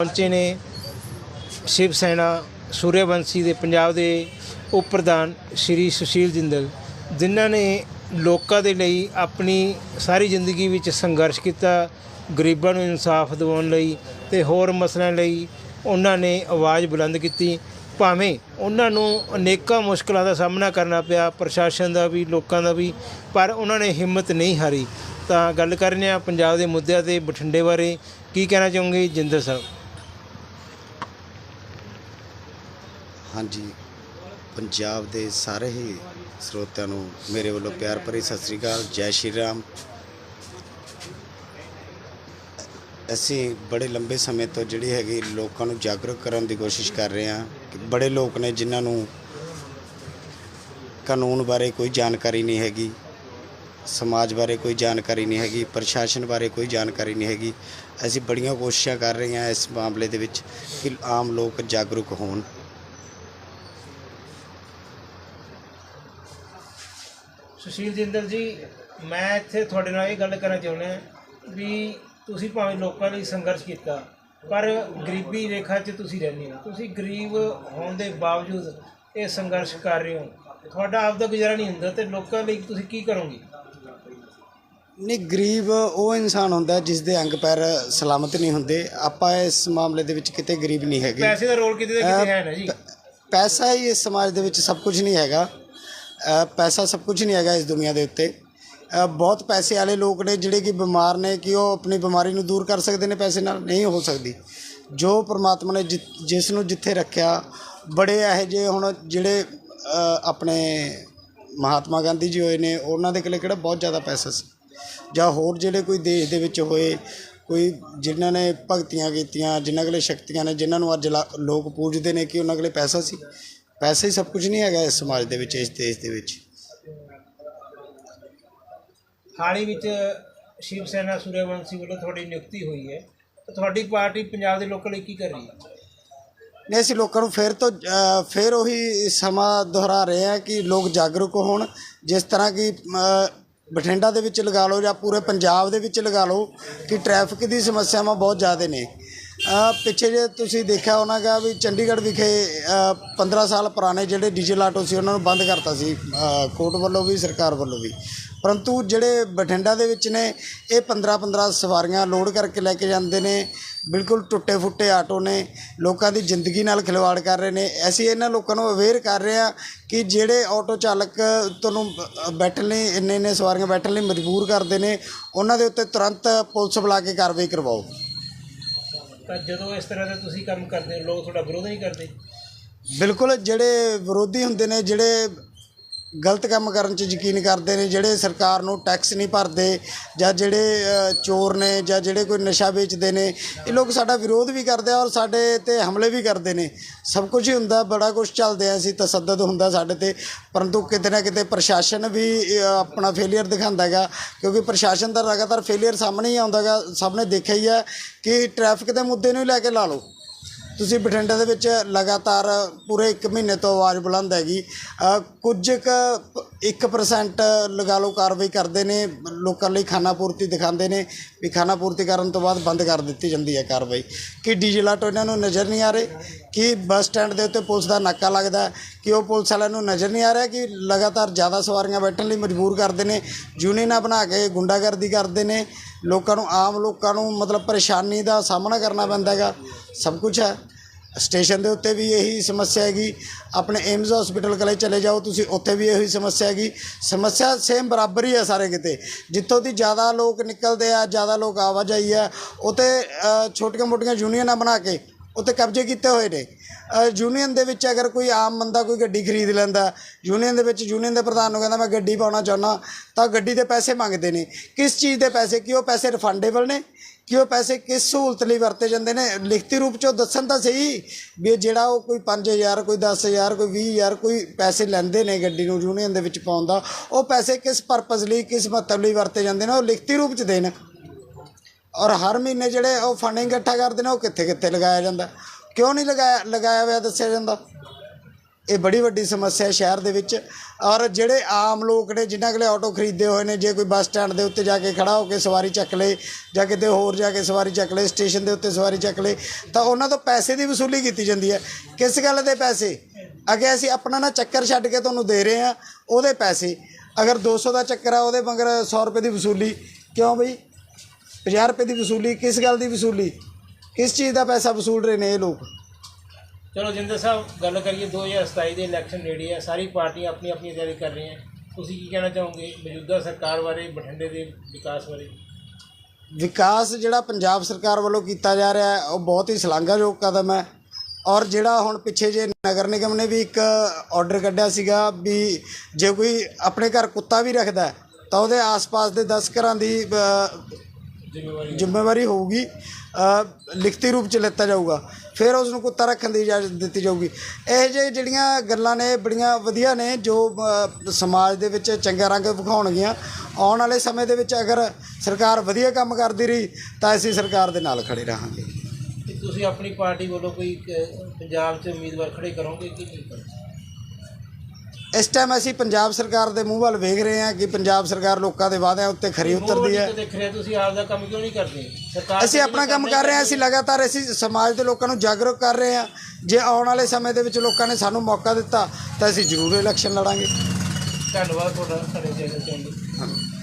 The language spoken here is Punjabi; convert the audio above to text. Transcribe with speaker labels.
Speaker 1: ਪਹੁੰਚੇ ਨੇ ਸ਼ਿਵ ਸੈਨਾ ਸੂਰਿਆਵੰਸ਼ੀ ਦੇ ਪੰਜਾਬ ਦੇ ਉਪ ਪ੍ਰਧਾਨ ਸ਼੍ਰੀ ਸੁਸ਼ੀਲ ਜਿੰਦਲ, ਜਿਨ੍ਹਾਂ ਨੇ ਲੋਕਾਂ ਦੇ ਲਈ ਆਪਣੀ ਸਾਰੀ ਜ਼ਿੰਦਗੀ ਵਿੱਚ ਸੰਘਰਸ਼ ਕੀਤਾ, ਗਰੀਬਾਂ ਨੂੰ ਇਨਸਾਫ ਦਿਵਾਉਣ ਲਈ ਤੇ ਹੋਰ ਮਸਲਿਆਂ ਲਈ ਉਹਨਾਂ ਨੇ ਆਵਾਜ਼ ਬੁਲੰਦ ਕੀਤੀ। ਭਾਵੇਂ ਉਹਨਾਂ ਨੂੰ ਅਨੇਕਾਂ ਮੁਸ਼ਕਲਾਂ ਦਾ ਸਾਹਮਣਾ ਕਰਨਾ ਪਿਆ, ਪ੍ਰਸ਼ਾਸਨ ਦਾ ਵੀ, ਲੋਕਾਂ ਦਾ ਵੀ, ਪਰ ਉਹਨਾਂ ਨੇ ਹਿੰਮਤ ਨਹੀਂ ਹਾਰੀ। ਤਾਂ ਗੱਲ ਕਰਨੇ ਆ ਪੰਜਾਬ ਦੇ ਮੁੱਦਿਆਂ ਤੇ ਬਠਿੰਡੇ ਬਾਰੇ। ਕੀ ਕਹਿਣਾ ਚਾਹੋਗੇ ਜਿੰਦਰ ਸਾਹਿਬ?
Speaker 2: ਹਾਂਜੀ, ਪੰਜਾਬ ਦੇ ਸਾਰੇ ਹੀ ਸਰੋਤਿਆਂ ਨੂੰ ਮੇਰੇ ਵੱਲੋਂ ਪਿਆਰ ਭਰੀ ਸਤਿ ਸ੍ਰੀ ਅਕਾਲ, ਜੈ ਸ਼੍ਰੀ ਰਾਮ। ਅਸੀਂ ਬੜੇ ਲੰਬੇ ਸਮੇਂ ਤੋਂ ਜਿਹੜੀ ਹੈਗੀ ਲੋਕਾਂ ਨੂੰ ਜਾਗਰੂਕ ਕਰਨ ਦੀ ਕੋਸ਼ਿਸ਼ ਕਰ ਰਹੇ ਹਾਂ ਕਿ ਬੜੇ ਲੋਕ ਨੇ ਜਿਨ੍ਹਾਂ ਨੂੰ ਕਾਨੂੰਨ ਬਾਰੇ ਕੋਈ ਜਾਣਕਾਰੀ ਨਹੀਂ ਹੈਗੀ, ਸਮਾਜ ਬਾਰੇ ਕੋਈ ਜਾਣਕਾਰੀ ਨਹੀਂ ਹੈਗੀ, ਪ੍ਰਸ਼ਾਸਨ ਬਾਰੇ ਕੋਈ ਜਾਣਕਾਰੀ ਨਹੀਂ ਹੈਗੀ। ਅਸੀਂ ਬੜੀਆਂ ਕੋਸ਼ਿਸ਼ਾਂ ਕਰ ਰਹੇ ਹਾਂ ਇਸ ਮਾਮਲੇ ਦੇ ਵਿੱਚ ਕਿ ਆਮ ਲੋਕ ਜਾਗਰੂਕ ਹੋਣ।
Speaker 1: ਸੁਸ਼ੀਲ ਜਿੰਦਲ ਜੀ ਮੈਂ ਇੱਥੇ ਤੁਹਾਡੇ ਨਾਲ ਇਹ ਗੱਲ ਕਰਨਾ ਚਾਹੁੰਦਾ ਵੀ ਤੁਸੀਂ ਭਾਵੇਂ ਲੋਕਾਂ ਲਈ ਸੰਘਰਸ਼ ਕੀਤਾ ਪਰ ਗਰੀਬੀ ਰੇਖਾ 'ਚ ਤੁਸੀਂ ਰਹਿੰਦੇ ਹੋ। ਤੁਸੀਂ ਗਰੀਬ ਹੋਣ ਦੇ ਬਾਵਜੂਦ ਇਹ ਸੰਘਰਸ਼ ਕਰ ਰਹੇ ਹੋ। ਤੁਹਾਡਾ ਆਪਦਾ ਗੁਜ਼ਾਰਾ ਨਹੀਂ ਹੁੰਦਾ ਤੇ ਲੋਕਾਂ ਲਈ ਤੁਸੀਂ ਕੀ ਕਰੋਗੇ?
Speaker 2: ਨਹੀਂ ਗਰੀਬ ਉਹ ਇਨਸਾਨ ਹੁੰਦਾ ਜਿਸ ਦੇ ਅੰਗ ਪੈਰ ਸਲਾਮਤ ਨਹੀਂ ਹੁੰਦੇ। ਆਪਾਂ ਇਸ ਮਾਮਲੇ ਦੇ ਵਿੱਚ ਕਿਤੇ ਗਰੀਬ ਨਹੀਂ ਹੈਗੇ।
Speaker 1: ਪੈਸੇ ਦਾ ਰੋਲ ਕਿਤੇ ਨਾ ਕਿਤੇ ਹੈ ਨਾ ਜੀ।
Speaker 2: ਪੈਸਾ ਹੀ ਇਸ ਸਮਾਜ ਦੇ ਵਿੱਚ ਸਭ ਕੁਝ ਨਹੀਂ ਹੈਗਾ। ਪੈਸਾ ਸਭ ਕੁਝ ਨਹੀਂ ਹੈਗਾ ਇਸ ਦੁਨੀਆ ਦੇ ਉੱਤੇ। ਬਹੁਤ ਪੈਸੇ ਵਾਲੇ ਲੋਕ ਨੇ ਜਿਹੜੇ ਕਿ ਬਿਮਾਰ ਨੇ ਕਿ ਉਹ ਆਪਣੀ ਬਿਮਾਰੀ ਨੂੰ ਦੂਰ ਕਰ ਸਕਦੇ ਨੇ, ਪੈਸੇ ਨਾਲ ਨਹੀਂ ਹੋ ਸਕਦੀ। ਜੋ ਪ੍ਰਮਾਤਮਾ ਨੇ ਜਿ- ਜਿਸ ਨੂੰ ਜਿੱਥੇ ਰੱਖਿਆ, ਬੜੇ ਇਹੋ ਜਿਹੇ ਹੁਣ ਜਿਹੜੇ ਆਪਣੇ ਮਹਾਤਮਾ ਗਾਂਧੀ ਜੀ ਹੋਏ ਨੇ, ਉਹਨਾਂ ਦੇ ਕੋਲੇ ਕਿਹੜਾ ਬਹੁਤ ਜ਼ਿਆਦਾ ਪੈਸਾ ਸੀ। ਜਾਂ ਹੋਰ ਜਿਹੜੇ ਕੋਈ ਦੇਸ਼ ਦੇ ਵਿੱਚ ਹੋਏ, ਕੋਈ ਜਿਨ੍ਹਾਂ ਨੇ ਭਗਤੀਆਂ ਕੀਤੀਆਂ, ਜਿਨ੍ਹਾਂ ਕੋਲੇ ਸ਼ਕਤੀਆਂ ਨੇ, ਜਿਨ੍ਹਾਂ ਨੂੰ ਅੱਜ ਲਾ- ਲੋਕ ਪੂਜਦੇ ਨੇ ਕਿ ਉਹਨਾਂ ਕੋਲੇ ਪੈਸਾ ਸੀ। ਪੈਸਾ ਹੀ ਸਭ ਕੁਝ ਨਹੀਂ ਹੈਗਾ ਇਸ ਸਮਾਜ ਦੇ ਵਿੱਚ ਇਸ ਦੇਸ਼ ਦੇ ਵਿੱਚ।
Speaker 1: ਹਾਲ ਹੀ ਵਿੱਚ ਸ਼ਿਵ ਸੈਨਾ ਸੂਰਿਆਵੰਸ਼ੀ ਵੱਲੋਂ ਤੁਹਾਡੀ ਨਿਯੁਕਤੀ ਹੋਈ ਹੈ। ਤੁਹਾਡੀ ਪਾਰਟੀ ਪੰਜਾਬ ਦੇ ਲੋਕਾਂ ਲਈ ਕੀ ਕਰ ਰਹੀ ਹੈ?
Speaker 2: ਨੇ ਅਸੀਂ ਲੋਕਾਂ ਨੂੰ ਫਿਰ ਤੋਂ ਫਿਰ ਉਹੀ ਸਮਾਂ ਦੁਹਰਾ ਰਹੇ ਹਾਂ ਕਿ ਲੋਕ ਜਾਗਰੂਕ ਹੋਣ। ਜਿਸ ਤਰ੍ਹਾਂ ਕਿ ਬਠਿੰਡਾ ਦੇ ਵਿੱਚ ਲਗਾ ਲਓ ਜਾਂ ਪੂਰੇ ਪੰਜਾਬ ਦੇ ਵਿੱਚ ਲਗਾ ਲਓ ਕਿ ਟ੍ਰੈਫਿਕ ਦੀ ਸਮੱਸਿਆਵਾਂ ਬਹੁਤ ਜ਼ਿਆਦਾ ਨੇ। ਪਿੱਛੇ ਜੇ ਤੁਸੀਂ ਦੇਖਿਆ ਹੋਣਾ ਗਾ ਵੀ ਚੰਡੀਗੜ੍ਹ ਵਿਖੇ ਅ, 15 ਸਾਲ ਪੁਰਾਣੇ ਜਿਹੜੇ ਡੀਜ਼ਲ ਆਟੋ ਸੀ ਉਹਨਾਂ ਨੂੰ ਬੰਦ ਕਰਤਾ ਸੀ ਕੋਰਟ ਵੱਲੋਂ ਵੀ ਸਰਕਾਰ ਵੱਲੋਂ ਵੀ। ਪਰੰਤੂ ਜਿਹੜੇ ਬਠਿੰਡਾ ਦੇ ਵਿੱਚ ਨੇ ਇਹ 15 15 ਸਵਾਰੀਆਂ ਲੋਡ ਕਰਕੇ ਲੈ ਕੇ ਜਾਂਦੇ ਨੇ। ਬਿਲਕੁਲ ਟੁੱਟੇ ਫੁੱਟੇ ਆਟੋ ਨੇ ਲੋਕਾਂ ਦੀ ਜ਼ਿੰਦਗੀ ਨਾਲ ਖਿਲਵਾੜ ਕਰ ਰਹੇ ਨੇ। ਅਸੀਂ ਇਹਨਾਂ ਲੋਕਾਂ ਨੂੰ ਅਵੇਅਰ ਕਰ ਰਹੇ ਹਾਂ ਕਿ ਜਿਹੜੇ ਆਟੋ ਚਾਲਕ ਤੁਹਾਨੂੰ ਬੈਠਣ ਲਈ ਇੰਨੇ ਇੰਨੇ ਸਵਾਰੀਆਂ ਬੈਠਣ ਲਈ ਮਜਬੂਰ ਕਰਦੇ ਨੇ ਉਹਨਾਂ ਦੇ ਉੱਤੇ ਤੁਰੰਤ ਪੁਲਿਸ ਬੁਲਾ ਕੇ ਕਾਰਵਾਈ ਕਰਵਾਓ।
Speaker 1: ਤਾਂ ਜਦੋਂ ਇਸ ਤਰ੍ਹਾਂ ਦਾ ਤੁਸੀਂ ਕੰਮ ਕਰਦੇ ਹੋ, ਲੋਕ ਤੁਹਾਡਾ ਵਿਰੋਧ ਨਹੀਂ ਕਰਦੇ?
Speaker 2: ਬਿਲਕੁਲ, ਜਿਹੜੇ ਵਿਰੋਧੀ ਹੁੰਦੇ ਨੇ, ਜਿਹੜੇ ਗਲਤ ਕੰਮ ਕਰਨ 'ਚ ਯਕੀਨ ਕਰਦੇ ਨੇ, ਜਿਹੜੇ ਸਰਕਾਰ ਨੂੰ ਟੈਕਸ ਨਹੀਂ ਭਰਦੇ ਜਾਂ ਜਿਹੜੇ ਚੋਰ ਨੇ ਜਾਂ ਜਿਹੜੇ ਕੋਈ ਨਸ਼ਾ ਵੇਚਦੇ ਨੇ, ਇਹ ਲੋਕ ਸਾਡਾ ਵਿਰੋਧ ਵੀ ਕਰਦੇ ਆ ਔਰ ਸਾਡੇ ਤੇ ਹਮਲੇ ਵੀ ਕਰਦੇ ਨੇ। ਸਭ ਕੁਝ ਹੀ ਹੁੰਦਾ, ਬੜਾ ਕੁਝ ਚੱਲਦੇ ਆ, ਅਸੀਂ ਤਸੱਦਦ ਹੁੰਦਾ ਸਾਡੇ ਤੇ, ਪਰੰਤੂ ਕਿਤੇ ਨਾ ਕਿਤੇ ਪ੍ਰਸ਼ਾਸਨ ਵੀ ਆਪਣਾ ਫੇਲਿਅਰ ਦਿਖਾਉਂਦਾ ਹੈਗਾ, ਕਿਉਂਕਿ ਪ੍ਰਸ਼ਾਸਨ ਦਾ ਲਗਾਤਾਰ ਫੇਲਿਅਰ ਸਾਹਮਣੇ ਹੀ ਆਉਂਦਾ ਹੈਗਾ, ਸਭ ਨੇ ਦੇਖਿਆ ਹੀ ਹੈ ਕਿ ਟ੍ਰੈਫਿਕ ਦੇ ਮੁੱਦੇ ਨੂੰ ਹੀ ਲੈ ਕੇ ਲਾ ਲਓ। ਤੁਸੀਂ ਬਠਿੰਡਾ ਦੇ ਵਿੱਚ ਲਗਾਤਾਰ ਪੂਰੇ 1 ਮਹੀਨੇ ਤੋਂ ਆਵਾਜ਼ ਬੁਲੰਦ ਹੈਗੀ। ਅ, ਕੁਝ ਕੁ 1% ਲਗਾ ਲਓ ਕਾਰਵਾਈ ਕਰਦੇ ਨੇ ਲੋਕਾਂ ਲਈ ਖਾਣਾ ਪੂਰਤੀ ਦਿਖਾਉਂਦੇ ਨੇ ਵੀ ਖਾਣਾ ਪੂਰਤੀ ਕਰਨ ਤੋਂ ਬਾਅਦ ਬੰਦ ਕਰ ਦਿੱਤੀ ਜਾਂਦੀ ਹੈ ਕਾਰਵਾਈ। ਕਿ ਡੀਜ਼ਲ ਆਟੋ ਇਹਨਾਂ ਨੂੰ ਨਜ਼ਰ ਨਹੀਂ ਆ ਰਹੇ? ਕਿ ਬੱਸ ਸਟੈਂਡ ਦੇ ਉੱਤੇ ਪੁਲਿਸ ਦਾ ਨਾਕਾ ਲੱਗਦਾ ਹੈ, ਕਿ ਉਹ ਪੁਲਿਸ ਵਾਲਿਆਂ ਨੂੰ ਨਜ਼ਰ ਨਹੀਂ ਆ ਰਿਹਾ ਕਿ ਲਗਾਤਾਰ ਜ਼ਿਆਦਾ ਸਵਾਰੀਆਂ ਬੈਠਣ ਲਈ ਮਜਬੂਰ ਕਰਦੇ ਨੇ? ਯੂਨੀਅਨਾਂ ਬਣਾ ਕੇ ਗੁੰਡਾਗਰਦੀ ਕਰਦੇ ਨੇ? ਲੋਕਾਂ ਨੂੰ, ਆਮ ਲੋਕਾਂ ਨੂੰ ਮਤਲਬ ਪਰੇਸ਼ਾਨੀ ਦਾ ਸਾਹਮਣਾ ਕਰਨਾ ਪੈਂਦਾ ਹੈਗਾ। ਸਭ ਕੁਝ ਹੈ। ਸਟੇਸ਼ਨ ਦੇ ਉੱਤੇ ਵੀ ਇਹੀ ਸਮੱਸਿਆ ਹੈਗੀ। ਆਪਣੇ ਏਮਜ਼ ਹਸਪੀਟਲ ਕੋਲੇ ਚਲੇ ਜਾਓ, ਤੁਸੀਂ ਉੱਥੇ ਵੀ ਇਹੀ ਸਮੱਸਿਆ ਹੈਗੀ। ਸਮੱਸਿਆ ਸੇਮ ਬਰਾਬਰ ਹੀ ਹੈ ਸਾਰੇ ਕਿਤੇ। ਜਿੱਥੋਂ ਦੀ ਜ਼ਿਆਦਾ ਲੋਕ ਨਿਕਲਦੇ ਆ, ਜ਼ਿਆਦਾ ਲੋਕ ਆਵਾਜਾਈ ਆ ਉਤੇ ਛੋਟੀਆਂ ਮੋਟੀਆਂ ਯੂਨੀਅਨਾਂ ਬਣਾ ਕੇ ਉੱਤੇ ਕਬਜ਼ੇ ਕੀਤੇ ਹੋਏ ਨੇ। ਯੂਨੀਅਨ ਦੇ ਵਿੱਚ ਅਗਰ ਕੋਈ ਆਮ ਬੰਦਾ ਕੋਈ ਗੱਡੀ ਖਰੀਦ ਲੈਂਦਾ ਯੂਨੀਅਨ ਦੇ ਵਿੱਚ ਯੂਨੀਅਨ ਦੇ ਪ੍ਰਧਾਨ ਨੂੰ ਕਹਿੰਦਾ, ਮੈਂ ਗੱਡੀ ਪਾਉਣਾ ਚਾਹੁੰਦਾ ਤਾਂ ਗੱਡੀ ਦੇ ਪੈਸੇ ਮੰਗਦੇ ਨੇ। ਕਿਸ ਚੀਜ਼ ਦੇ ਪੈਸੇ? ਕਿ ਉਹ ਪੈਸੇ ਰਿਫੰਡੇਬਲ ਨੇ? ਕਿ ਉਹ ਪੈਸੇ ਕਿਸ ਸਹੂਲਤ ਲਈ ਵਰਤੇ ਜਾਂਦੇ ਨੇ? ਲਿਖਤੀ ਰੂਪ ਚ ਉਹ ਦੱਸਣ ਤਾਂ ਸਹੀ ਵੀ ਜਿਹੜਾ ਉਹ ਕੋਈ 5000 ਕੋਈ 10000 ਕੋਈ 20000 ਕੋਈ ਪੈਸੇ ਲੈਂਦੇ ਨੇ ਗੱਡੀ ਨੂੰ ਯੂਨੀਅਨ ਦੇ ਵਿੱਚ ਪਾਉਣ ਦਾ, ਉਹ ਪੈਸੇ ਕਿਸ ਪਰਪਸ ਲਈ, ਕਿਸ ਮਤਲਬ ਲਈ ਵਰਤੇ ਜਾਂਦੇ ਨੇ, ਉਹ ਲਿਖਤੀ ਰੂਪ ਚ ਦੇਣ। ਔਰ ਹਰ ਮਹੀਨੇ ਜਿਹੜੇ ਉਹ ਫੰਡਿੰਗ ਇਕੱਠਾ ਕਰਦੇ ਨੇ, ਉਹ ਕਿੱਥੇ ਕਿੱਥੇ ਲਗਾਇਆ ਜਾਂਦਾ? ਕਿਉਂ ਨਹੀਂ ਲਗਾਇਆ ਲਗਾਇਆ ਹੋਇਆ ਦੱਸਿਆ ਜਾਂਦਾ? ਇਹ ਬੜੀ ਵੱਡੀ ਸਮੱਸਿਆ ਸ਼ਹਿਰ ਦੇ ਵਿੱਚ। ਔਰ ਜਿਹੜੇ ਆਮ ਲੋਕ ਨੇ, ਜਿਨ੍ਹਾਂ ਕੋਲੇ ਆਟੋ ਖਰੀਦੇ ਹੋਏ ਨੇ, ਜੇ ਕੋਈ ਬੱਸ ਸਟੈਂਡ ਦੇ ਉੱਤੇ ਜਾ ਕੇ ਖੜਾ ਹੋ ਕੇ ਸਵਾਰੀ ਚੱਕ ਲੇ, ਜਾਂ ਕਿਤੇ ਹੋਰ ਜਾ ਕੇ ਸਵਾਰੀ ਚੱਕ ਲੇ, ਸਟੇਸ਼ਨ ਦੇ ਉੱਤੇ ਸਵਾਰੀ ਚੱਕ ਲੇ, ਤਾਂ ਉਹਨਾਂ ਤੋਂ ਪੈਸੇ ਦੀ ਵਸੂਲੀ ਕੀਤੀ ਜਾਂਦੀ ਹੈ। ਕਿਸ ਗੱਲ ਦੇ ਪੈਸੇ? ਅਗੇ ਅਸੀਂ ਆਪਣਾ ਨਾ ਚੱਕਰ ਛੱਡ ਕੇ ਤੁਹਾਨੂੰ ਦੇ ਰਹੇ ਹਾਂ, ਉਹਦੇ ਪੈਸੇ। ਅਗਰ 200 ਦਾ ਚੱਕਰ ਆ, ਉਹਦੇ ਮਗਰ 100 ਰੁਪਏ ਦੀ ਵਸੂਲੀ, ਕਿਉਂ ਬਈ? 50 ਰੁਪਏ ਦੀ ਵਸੂਲੀ ਕਿਸ ਗੱਲ ਦੀ ਵਸੂਲੀ? ਕਿਸ ਚੀਜ਼ ਦਾ ਪੈਸਾ ਵਸੂਲ ਰਹੇ ਨੇ ਇਹ ਲੋਕ?
Speaker 1: ਚਲੋ ਜਿੰਦਰ ਸਾਹਿਬ ਗੱਲ ਕਰੀਏ 2027 ਦੇ ਇਲੈਕਸ਼ਨ ਨੇੜੇ ਆ ਸਾਰੀ ਪਾਰਟੀਆਂ ਆਪਣੀ ਆਪਣੀ ਤਿਆਰੀ ਕਰ ਰਹੀਆਂ। ਤੁਸੀਂ ਕੀ ਕਹਿਣਾ ਚਾਹੋਗੇ ਮੌਜੂਦਾ ਸਰਕਾਰ ਬਾਰੇ ਬਠਿੰਡੇ ਦੇ ਵਿਕਾਸ ਬਾਰੇ?
Speaker 2: ਵਿਕਾਸ ਜਿਹੜਾ ਪੰਜਾਬ ਸਰਕਾਰ ਵੱਲੋਂ ਕੀਤਾ ਜਾ ਰਿਹਾ ਹੈ ਉਹ ਬਹੁਤ ਹੀ ਸ਼ਲਾਘਾਯੋਗ ਕਦਮ ਹੈ। ਔਰ ਜਿਹੜਾ ਹੁਣ ਪਿੱਛੇ ਜੇ ਨਗਰ ਨਿਗਮ ਨੇ ਵੀ ਇੱਕ ਆਰਡਰ ਕੱਢਿਆ ਸੀਗਾ ਵੀ ਜੇ ਕੋਈ ਆਪਣੇ ਘਰ ਕੁੱਤਾ ਵੀ ਰੱਖਦਾ ਤਾਂ ਉਹਦੇ ਆਸ-ਪਾਸ ਦੇ 10 ਘਰਾਂ ਦੀ
Speaker 1: ਜ਼ਿੰਮੇਵਾਰੀ
Speaker 2: ਹੋਊਗੀ। ਲਿਖਤੀ ਰੂਪ ਚ ਲਿੱਤਾ ਜਾਊਗਾ। ਫਿਰ ਉਸ ਨੂੰ ਕੁੱਤਾ ਰੱਖਣ ਦੀ ਇਜਾਜ਼ਤ ਦਿੱਤੀ ਜਾਊਗੀ। ਇਹ ਜਿਹੇ ਜਿਹੜੀਆਂ ਗੱਲਾਂ ਨੇ ਬੜੀਆਂ ਵਧੀਆ ਨੇ ਜੋ ਸਮਾਜ ਦੇ ਵਿੱਚ ਚੰਗਾ ਰੰਗ ਵਿਖਾਉਣਗੀਆਂ। ਆਉਣ ਵਾਲੇ ਸਮੇਂ ਦੇ ਵਿੱਚ ਅਗਰ ਸਰਕਾਰ ਵਧੀਆ ਕੰਮ ਕਰਦੀ ਰਹੀ ਤਾਂ ਅਸੀਂ ਸਰਕਾਰ ਦੇ ਨਾਲ ਖੜੇ ਰਹਾਂਗੇ।
Speaker 1: ਤੁਸੀਂ ਆਪਣੀ ਪਾਰਟੀ ਵੱਲੋਂ ਕੋਈ ਪੰਜਾਬ 'ਚ ਉਮੀਦਵਾਰ ਖੜੇ ਕਰੋਗੇ ਕਿ ਨਹੀਂ? ਕਰੋਗੇ
Speaker 2: ਇਸ ਟਾਈਮ ਅਸੀਂ ਪੰਜਾਬ ਸਰਕਾਰ ਦੇ ਮੂੰਹ ਵੱਲ ਵੇਖ ਰਹੇ ਹਾਂ ਕਿ ਪੰਜਾਬ ਸਰਕਾਰ ਲੋਕਾਂ ਦੇ ਵਾਅਦਿਆਂ ਉੱਤੇ ਖਰੀ ਉਤਰਦੀ ਹੈ।
Speaker 1: ਦੇਖ ਰਹੇ ਤੁਸੀਂ ਆਪ ਦਾ ਕੰਮ ਕਿਉਂ ਨਹੀਂ ਕਰਦੇ? ਸਰਕਾਰ
Speaker 2: ਅਸੀਂ ਆਪਣਾ ਕੰਮ ਕਰ ਰਹੇ ਹਾਂ ਅਸੀਂ ਲਗਾਤਾਰ ਅਸੀਂ ਸਮਾਜ ਦੇ ਲੋਕਾਂ ਨੂੰ ਜਾਗਰੂਕ ਕਰ ਰਹੇ ਹਾਂ। ਜੇ ਆਉਣ ਵਾਲੇ ਸਮੇਂ ਦੇ ਵਿੱਚ ਲੋਕਾਂ ਨੇ ਸਾਨੂੰ ਮੌਕਾ ਦਿੱਤਾ ਤਾਂ ਅਸੀਂ ਜ਼ਰੂਰ ਇਲੈਕਸ਼ਨ ਲੜਾਂਗੇ।
Speaker 1: ਧੰਨਵਾਦ ਤੁਹਾਡਾ ਸਾਡੇ ਚੈਨਲ
Speaker 2: ਹਾਂ।